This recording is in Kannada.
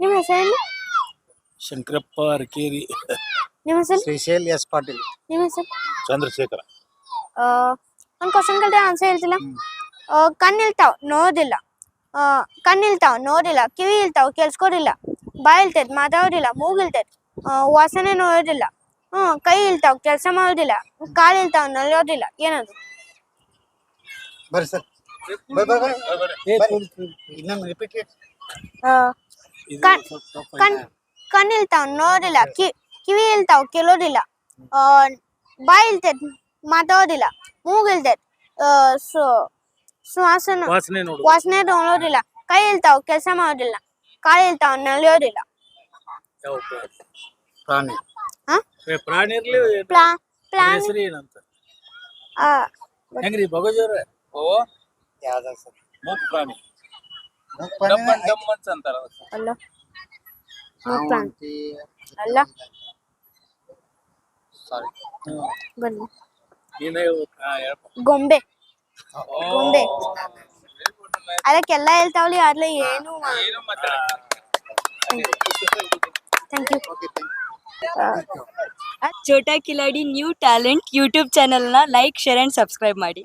ನಿಮ್ಮ ಹೆಸರೇನು? ಶಂಕರಪ್ಪ ಅರಕೇರಿ. ನಿಮ್ಮ ಹೆಸರು? ಶ್ರೀಶೈಲ್ ಎಸ್ ಪಾಟೀಲ್. ನಿಮ್ಮ ಹೆಸರು? ಚಂದ್ರಶೇಖರ. ಒಂದು ಕ್ವಶನ್ ಕೇಳ್ದೆ ಆನ್ಸರ್ ಹೇಳ್ತಿಲ್ಲ? ಕಣ್ಣು ಇಲ್ತಾವ್ ಆ, ಕಣ್ಣು ಇಲ್ತಾವ್ ನೋಡಿಲ್ಲ ಕಿವಿ ಇಲ್ತಾವ್ ಕೇಳಿಸ್ಕೊಡಿಲ್ಲ ಬಾಯಿ ಇಲ್ತೈತ್ ಮಾತಾಡೋದಿಲ್ಲ ಮೂಗ್ ಇಲ್ತೈತ್ ವಾಸನೆ ನೋಡೋದಿಲ್ಲ. ಹ್ಮ್ ಕೈ ಇಲ್ತಾವ್ ಕೆಲಸ ಮಾಡೋದಿಲ್ಲ. ಕಾಲು ಇಲ್ತಾವ್ ನಲಿಯೋದಿಲ್ಲ ಏನದು? ಬರ್ರಿ ಸರ್. ಬರ್ರಿ ಬರ್ರಿ ಬರ್ರಿ ಇನ್ನೊಮ್ಮೆ ರಿಪೀಟ್ ಆ, ಕಣ್ ಕಣ್ ಕಣ್ಣು ಇಲ್ತಾವ್ ನೋಡೋದಿಲ್ಲ ಕಿ ಕಿವಿ ಇಲ್ತಾವ್ ಕೇಳೋದಿಲ್ಲ. ಆ, ಬಾಯಿ ಇಲ್ತೈತ್ ಮಾತಾಡೋದಿಲ್ಲ ಮೂಗ್ ಇಲ್ತೈತ್ ಆ, ಸೊ- ಶ್ವಾಸನ ವಾಸನೆ ನೋಡು. ವಾಸನೆ ನೋಡೋದಿಲ್ಲ ಕೈ ಇಲ್ತಾವ್ ಕೆಲಸ ಮಾಡೋದಿಲ್ಲ ಕಾಲು ಇಲ್ತಾವ್ ನಲಿಯೋದಿಲ್ಲ. ಪ್ರಾಣಿ? ಪ್ರಾಣಿ. ಪ್ರಾಣಿ ಇರ್ಲಿ ಪ್ಲಾನ್ ಹೆಸರು ಏನಂತ? ಆ, ಹೆಂಗ್ರಿ ಬಗಜವ್ರ? ಓ? ಯಾವ್ದ ಸರ್. ಮೂಕ್ ಪ್ರಾಣಿ. ಅಂತಾರ. ಅಲ್ಲ? ಅಲ್ಲ? ಸಾರಿ ಬನ್ನಿ. ನೀನೇ. ಗೊಂಬೆ. ಗೊಂಬೆ. ಅದಕ್ಕೆಲ್ಲ ಹೇಳ್ತಾವ್ಲಿ ಆದ್ರೆ ಏನು ಏನು ಮಾತಾಡ thank you okay thank you Chhota Kiladi new talent YouTube ಚಾನೆಲ್ನ ಲೈಕ್ ಶೇರ್ ಆ್ಯಂಡ್ ಸಬ್ಸ್ಕ್ರೈಬ್ ಮಾಡಿ.